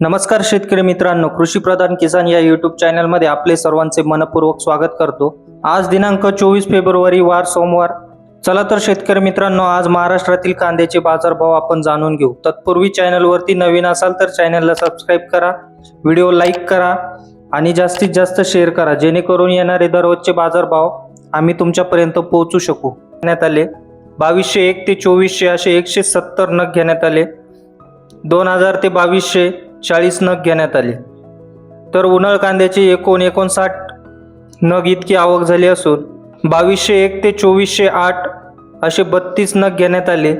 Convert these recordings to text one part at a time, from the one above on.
नमस्कार शेतकरी मित्रांनो कृषी प्रधान किसान या युट्यूब चॅनलमध्ये आपले सर्वांचे मनपूर्वक स्वागत करतो. आज दिनांक चोवीस फेब्रुवारी वार सोमवार. चला तर शेतकरी मित्रांनो आज महाराष्ट्रातील कांद्याचे बाजारभाव आपण जाणून घेऊ. तत्पूर्वी चॅनलवरती नवीन असाल तर चॅनलला सबस्क्राईब करा व्हिडिओ लाईक करा आणि जास्तीत जास्त शेअर करा. जेणेकरून येणारे दररोजचे बाजारभाव आम्ही तुमच्यापर्यंत पोहोचू शकू. घेण्यात आले. बावीसशे एक ते चोवीसशे असे एकशे सत्तर नग घेण्यात आले. दोन हजार ते बावीसशे चाळीस नग घेण्यात आले. तर उन्हाळ कांद्याची एकूण एकोणसाठ नग इतकी आवक झाली असून बावीसशे एक ते चोवीसशे आठ असे बत्तीस नग घेण्यात आले.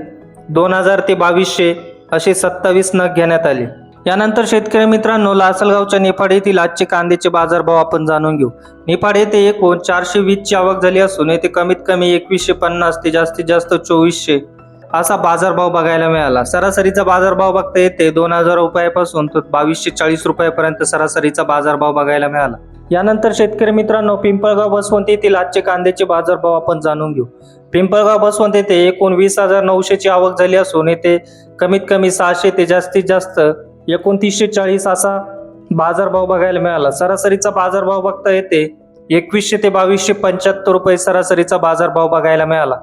दोन हजार ते बावीसशे असे सत्तावीस नग घेण्यात आले. यानंतर शेतकरी मित्रांनो लासलगावच्या निफाड येथील आजचे कांद्याचे बाजारभाव आपण जाणून घेऊ. निफाड येथे एकूण चारशे वीसची आवक झाली असून येथे कमीत कमी एकवीसशे पन्नास ते जास्तीत जास्त चोवीसशे असा बाजारभाव बघायला मिळाला. सरासरीचा बाजारभाव बघता येते दोन हजार रुपयापासून तर बावीसशे चाळीस रुपयापर्यंत सरासरीचा बाजारभाव बघायला मिळाला. यानंतर शेतकरी मित्रांनो पिंपळगाव बसवंत येथील आजचे कांद्याचे बाजारभाव आपण जाणून घेऊ. पिंपळगाव बसवंत येथे एकूण वीस हजार नऊशेची आवक झाली असून येथे कमीत कमी सहाशे ते जास्तीत जास्त एकोणतीसशे चाळीस असा बाजारभाव बघायला मिळाला. सरासरीचा बाजारभाव बघता येते एकवीसशे ते बावीसशे पंच्याहत्तर रुपये सरासरीचा बाजारभाव बघायला मिळाला.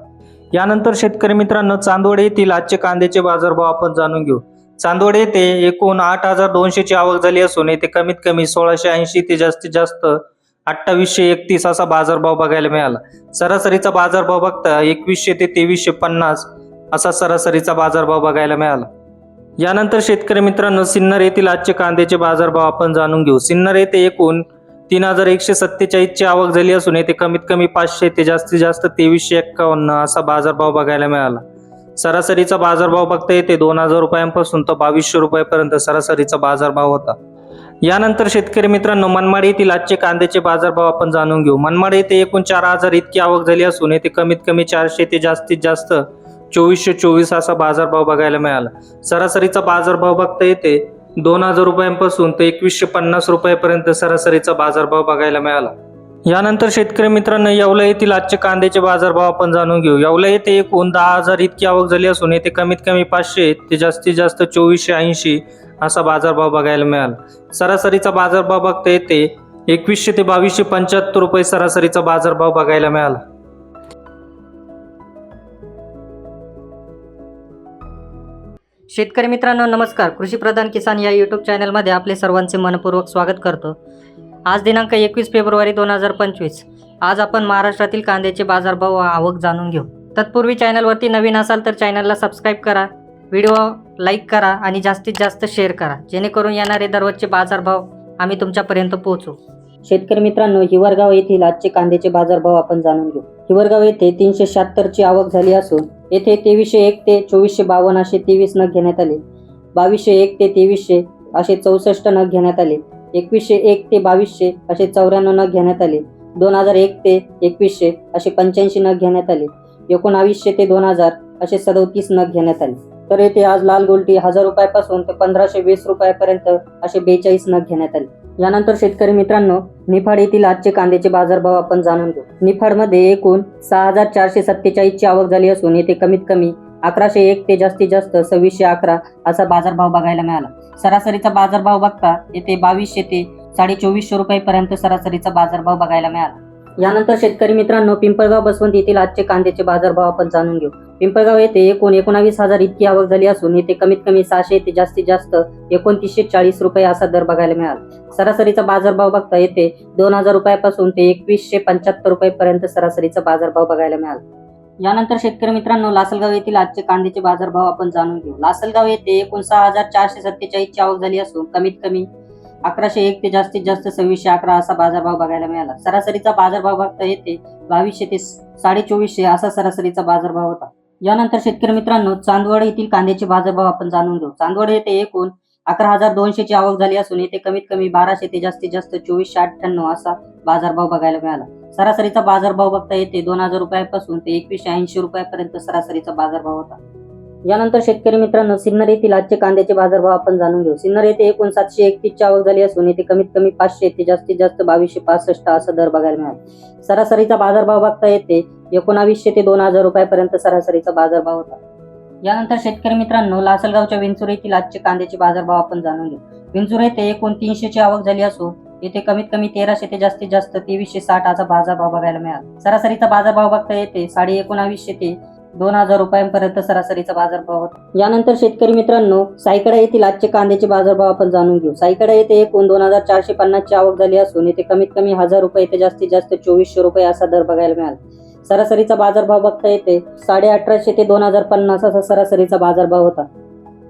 यानंतर शेतकरी मित्रांनो चांदवड येथील आजचे कांद्याचे बाजारभाव आपण जाणून घेऊ. चांदवड येथे एकूण आठ हजार दोनशेची आवक झाली असून येथे कमीत कमी सोळाशे ऐंशी ते जास्तीत जास्त अठ्ठावीसशे एकतीस असा बाजारभाव बघायला मिळाला. सरासरीचा बाजारभाव बघता एकवीसशे ते तेवीसशे पन्नास असा सरासरीचा बाजारभाव बघायला मिळाला. यानंतर शेतकरी मित्रांनो सिन्नर येथील आजचे कांद्याचे बाजारभाव आपण जाणून घेऊ. सिन्नर येथे एकूण तीन हजार एकशे सत्तेचाळीसची आवक झाली असून येथे कमीत कमी पाचशे ते जास्तीत जास्त तेवीसशे एक्कावन्न असा बाजारभाव बघायला मिळाला. सरासरीचा बाजारभाव बघता येते दोन हजार रुपयांपासून तर बावीसशे रुपयापर्यंत सरासरीचा बाजारभाव होता. यानंतर शेतकरी मित्रांनो मनमाड येथील आजचे कांद्याचे बाजारभाव आपण जाणून घेऊ. मनमाड येथे एकूण चार हजार इतकी आवक झाली असून येथे कमीत कमी चारशे ते जास्तीत जास्त चोवीसशे चोवीस असा बाजारभाव बघायला मिळाला. सरासरीचा बाजारभाव बघता येते दोन हजार रुपयांपासून ते एकवीसशे पन्नास रुपयापर्यंत सरासरीचा बाजारभाव बघायला मिळाला. यानंतर शेतकरी मित्रांनो येवला येथील आजचे कांद्याचे बाजारभाव आपण जाणून घेऊ. येवला येथे एकूण दहा हजार इतकी आवक झाली असून येथे कमीत कमी पाचशे ते जास्तीत जास्त चोवीसशे ऐंशी असा बाजारभाव बघायला मिळाला. सरासरीचा बाजारभाव बघता येते एकवीसशे ते बावीसशे पंच्याहत्तर रुपये सरासरीचा बाजारभाव बघायला मिळाला. शेतकरी मित्रांनो नमस्कार. कृषी प्रधान किसान या यूट्यूब चॅनलमध्ये आपले सर्वांचे मनपूर्वक स्वागत करतो. आज दिनांक एकवीस फेब्रुवारी दोन हजार पंचवीस. आज आपण महाराष्ट्रातील कांद्याचे बाजारभाव व आवक जाणून घेऊ. तत्पूर्वी चॅनलवरती नवीन असाल तर चॅनलला सबस्क्राईब करा व्हिडिओ लाईक करा आणि जास्तीत जास्त शेअर करा. जेणेकरून येणारे दररोजचे बाजारभाव आम्ही तुमच्यापर्यंत पोहोचू. शेतकरी मित्रांनो हिवरगाव येथील आजचे कांद्याचे बाजारभाव आपण जाणून घेऊ. हिवरगाव येथे तीनशे शहात्तरची आवक झाली असून येथे तेवीसशे एक ते चोवीसशे बावन्न असे तेवीस नग घेण्यात आले. बावीसशे एक ते तेवीसशे असे चौसष्ट नग घेण्यात आले. एकवीसशे एक ते बावीसशे असे चौऱ्याण्णव नग घेण्यात आले. दोन हजार एक ते एकवीसशे असे पंच्याऐंशी नग घेण्यात आले. एकोणावीसशे ते दोन हजार असे सदोतीस नग घेण्यात आले. तर येथे आज लाल गोल्टी हजार रुपयापासून ते पंधराशे वीस रुपयापर्यंत असे बेचाळीस नग घेण्यात आले. यानंतर शेतकरी मित्रांनो निफाड येथील आजचे कांद्याचे बाजारभाव आपण जाणून घेऊ. निफाडमध्ये एकूण सहा हजार चारशे सत्तेचाळीसची आवक झाली असून येथे कमीत कमी अकराशे एक ते जास्तीत जास्त सव्वीसशे अकरा असा बाजारभाव बघायला मिळाला. सरासरीचा बाजारभाव बघता येथे बावीसशे ते साडे चोवीसशे रुपयापर्यंत सरासरीचा बाजारभाव बघायला मिळाला. यानंतर शेतकरी मित्रांनो पिंपळगाव बसवंत येथील आजचे कांद्याचे बाजारभाव आपण जाणून घेऊ. पिंपळगाव येथे एकूण एकोणावीस हजार इतकी आवक झाली असून येथे कमीत कमी सहाशे ते जास्तीत जास्त एकोणतीसशे चाळीस रुपये असा दर बघायला मिळाला. सरासरीचा बाजारभाव बघता येथे दोन हजार रुपयापासून ते एकवीसशे पंच्याहत्तर रुपयेपर्यंत सरासरीचा बाजारभाव बघायला मिळाला. यानंतर शेतकरी मित्रांनो लासलगाव येथील आजचे कांद्याचे बाजारभाव आपण जाणून घेऊ. लासलगाव येथे एकूण सहा हजार चारशे सत्तेचाळीसची आवक झाली असून कमीत कमी अकराशे एक ते जास्तीत जास्त सव्वीसशे अकरा असा बाजारभाव बघायला मिळाला. सरासरीचा बाजारभाव बघता येते बावीसशे ते साडे चोवीसशे असा सरासरीचा बाजारभाव होता. यानंतर शेतकरी मित्रांनो चांदवड येथील कांद्याचे बाजारभाव आपण जाणून घेऊ. चांदवड येथे एकूण अकरा हजार दोनशेची आवक झाली असून येथे कमीत कमी बाराशे ते जास्तीत जास्त चोवीसशे अठ्ठ्याण्णव असा बाजारभाव बघायला मिळाला. सरासरीचा बाजारभाव बघता येते दोन हजार रुपयापासून ते एकवीसशे ऐंशी रुपयापर्यंत सरासरीचा बाजारभाव होता. यानंतर शेतकरी मित्रांनो सिन्नर येथील आजचे कांद्याचे बाजारभाव आपण जाणून घेऊ. सिन्नर येथे एकूण सातशे एकतीसची आवक झाली असून येथे कमीत कमी पाचशे ते जास्तीत जास्त बावीसशे पासष्ट असा दर बघायला मिळाला. सरासरीचा बाजारभाव बघता येते एकोणावीसशे ते दोन हजार रुपयापर्यंत सरासरीचा बाजारभाव होता. यानंतर शेतकरी मित्रांनो लासलगावच्या विंचुर येथील आजचे कांद्याचे बाजारभाव आपण जाणून घेऊ. विंचुर येथे एकूण तीनशेची आवक झाली असून येथे कमीत कमी तेराशे ते जास्तीत जास्त तेवीसशे साठ असा बाजारभाव बघायला मिळाला. सरासरीचा बाजारभाव बघता येते साडे एकोणावीसशे ते दोन हजार रुपयांपर्यंत सरासरीचा बाजारभाव होता. यानंतर शेतकरी मित्रांनो सायकडा येथील आजचे कांद्याचे बाजारभाव आपण जाणून घेऊ. सायकडा येथे एकूण दोन हजार चारशे पन्नासची आवक झाली असून येथे कमीत कमी हजार रुपये ते जास्तीत जास्त चोवीसशे रुपये असा दर बघायला मिळाला. सरासरीचा बाजारभाव बघता येते साडे अठराशे ते दोन हजार पन्नास असा सरासरीचा बाजारभाव होता.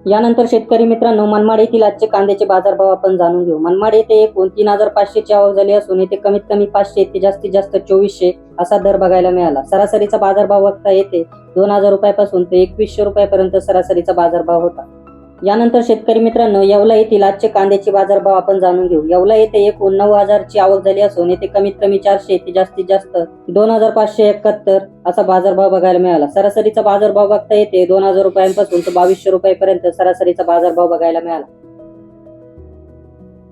यानंतर शेतकरी मित्रांनो मनमाड येथील आजचे कांद्याचे बाजारभाव आपण जाणून घेऊ. मनमाड येथे एकूण तीन हजार पाचशेची आवक झाली असून येथे कमीत कमी पाचशे ते जास्तीत जास्त चोवीसशे असा दर बघायला मिळाला. सरासरीचा बाजारभाव बघता येते दोन हजार रुपयापासून ते एकवीसशे रुपयापर्यंत सरासरीचा बाजारभाव होता. यानंतर शेतकरी मित्रांनो येवला येथील आजचे कांद्याचे बाजारभाव आपण जाणून घेऊ. येवला येथे एकूण नऊ हजारची आवक झाली असून येथे कमीत कमी चारशे ते जास्तीत जास्त दोन हजार पाचशे एकाहत्तर असा बाजारभाव बघायला मिळाला. सरासरीचा बाजारभाव बघता येते दोन हजार रुपयांपासून ते बावीसशे रुपयापर्यंत सरासरीचा बाजारभाव बघायला मिळाला.